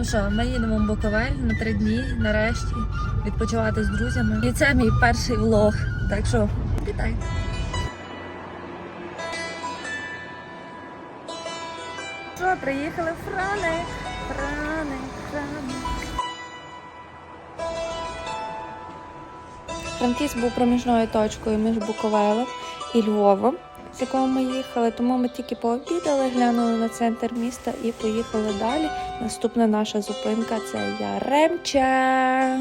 Ну що, ми їдемо в Буковель на три дні, нарешті, відпочивати з друзями. І це мій перший влог. Так що, вітайте. Що, приїхали в Франик. Франик, Франик. Франківськ був проміжною точкою між Буковелем і Львовом, якого ми їхали. Тому ми тільки пообідали, глянули на центр міста і поїхали далі. Наступна наша зупинка це Яремча.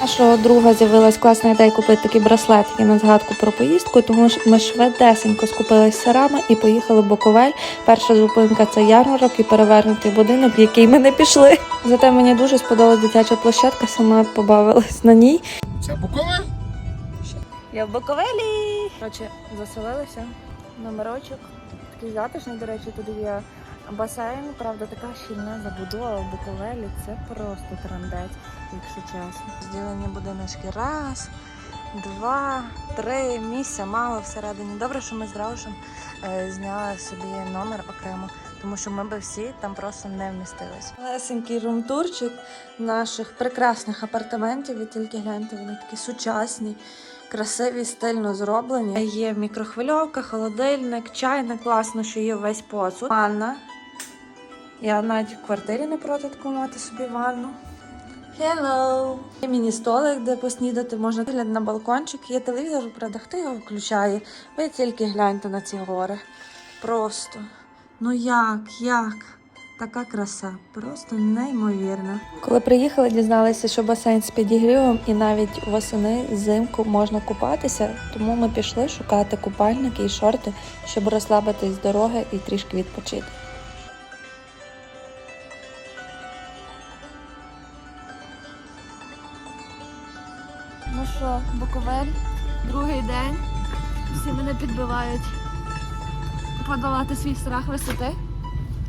Нашого друга з'явилась класна ідея купити такі браслетики на згадку про поїздку, тому ж ми швидесенько скупились сирами і поїхали в Буковель. Перша зупинка це ярмарок і перевернутий будинок, в який ми не пішли. Зате мені дуже сподобалась дитяча площадка, сама побавилась на ній. Це Буковель? Я в Буковелі. Коротше, заселилися. Номерочок. Такий затишний, до речі, тут є басейн. Правда, така щільна забудова в Буковелі. Це просто трандець, якщо чесно. Зділені будиночки. Раз, два, три. Місця мало всередині. Добре, що ми з Раушем е, зняли собі номер окремо, тому що ми би всі там просто не вмістились. Лесенький румтурчик наших прекрасних апартаментів. Ви тільки гляньте, вони такі сучасні красиві, стильно зроблені. Є мікрохвильовка, холодильник, чайник, класно, що є весь посуд. Ванна. Я навіть в квартирі не проти таку мати собі ванну. Hello! Є міні-столик, де поснідати можна вигляд на балкончик. Є телевізор, правда, хто його включає? Ви тільки гляньте на ці гори. Просто. Ну як, як? Така краса, просто неймовірна. Коли приїхали, дізналися, що басейн з підігрівом і навіть восени взимку можна купатися, тому ми пішли шукати купальники і шорти, щоб розслабитись з дороги і трішки відпочити. Ну що, Буковель, другий день. Всі мене підбивають подолати свій страх висоти.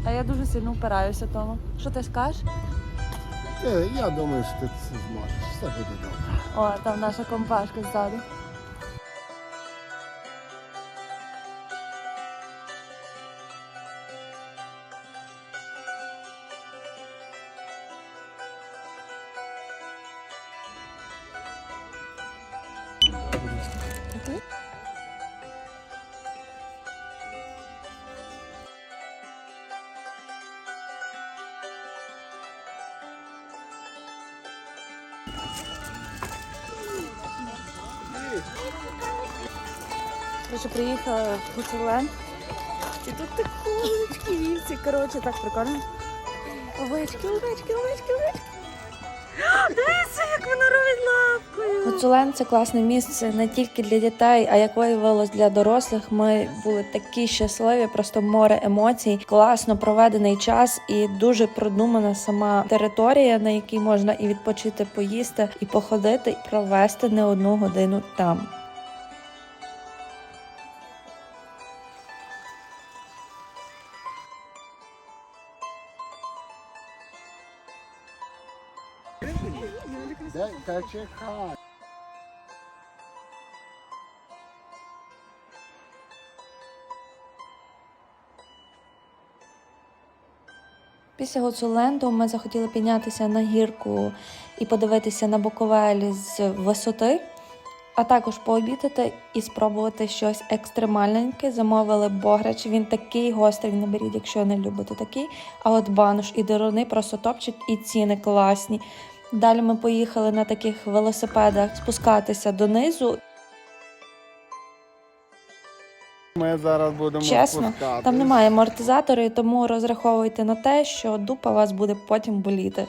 А я дуже сильно впираюся тому. Що ти скажеш? Е, Я думаю, що ти це зможеш. Все буде добре. О, там наша компашка ззаду. Короче, приїхала в Гуцуленд. І тут такі овечки, вівці. Коротше, так прикольно. Овечки, овечки, овечки, овечки. Дивіться, як вона робить лапкою. Гуцулен це класне місце не тільки для дітей, а як виявилось для дорослих. Ми були такі щасливі, просто море емоцій, класно проведений час і дуже продумана сама територія, на якій можна і відпочити, поїсти, і походити, і провести не одну годину там. Дай, та чекай. Після Гуцуленду ми захотіли піднятися на гірку і подивитися на Буковель з висоти, а також пообідати і спробувати щось екстремальненьке. Замовили бограч. Він такий гострий, не беріть, якщо не любите такий. А от бануш і деруни просто топчик, і ціни класні. Далі ми поїхали на таких велосипедах спускатися донизу. Ми зараз будемо Чесно, спускатись. Там немає амортизаторів, тому розраховуйте на те, що дупа вас буде потім боліти.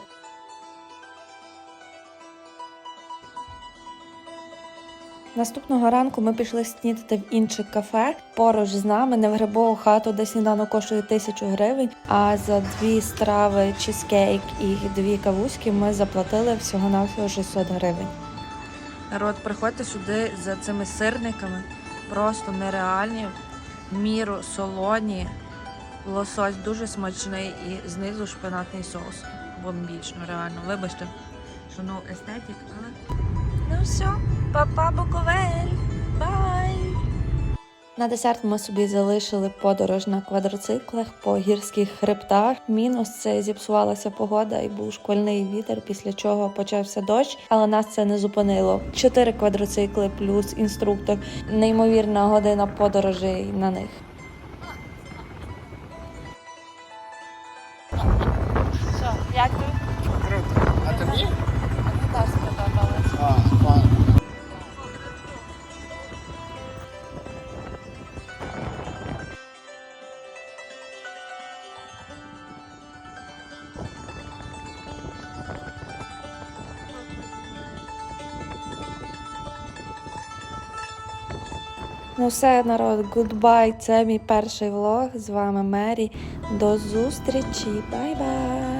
Наступного ранку ми пішли снідати в інше кафе поруч з нами, не в грибову хату, де сніданок коштує тисячу гривень. А за дві страви, чизкейк і дві кавуськи ми заплатили всього навсього 600 гривень. Народ, приходьте сюди за цими сирниками, просто нереальні, міру солоні. Лосось дуже смачний і знизу шпинатний соус. Бомбічно, реально. Вибачте, що ну естетик, але. Ну все, папа Буковель. Бай! На десерт ми собі залишили подорож на квадроциклах по гірських хребтах. Мінус це зіпсувалася погода і був шквальний вітер, після чого почався дощ, але нас це не зупинило. Чотири квадроцикли плюс інструктор. Неймовірна година подорожей на них. Що, як тобі? Круто. А тобі? Ну все, народ, гудбай. Це мій перший влог. З вами Мері. До зустрічі. Бай-бай!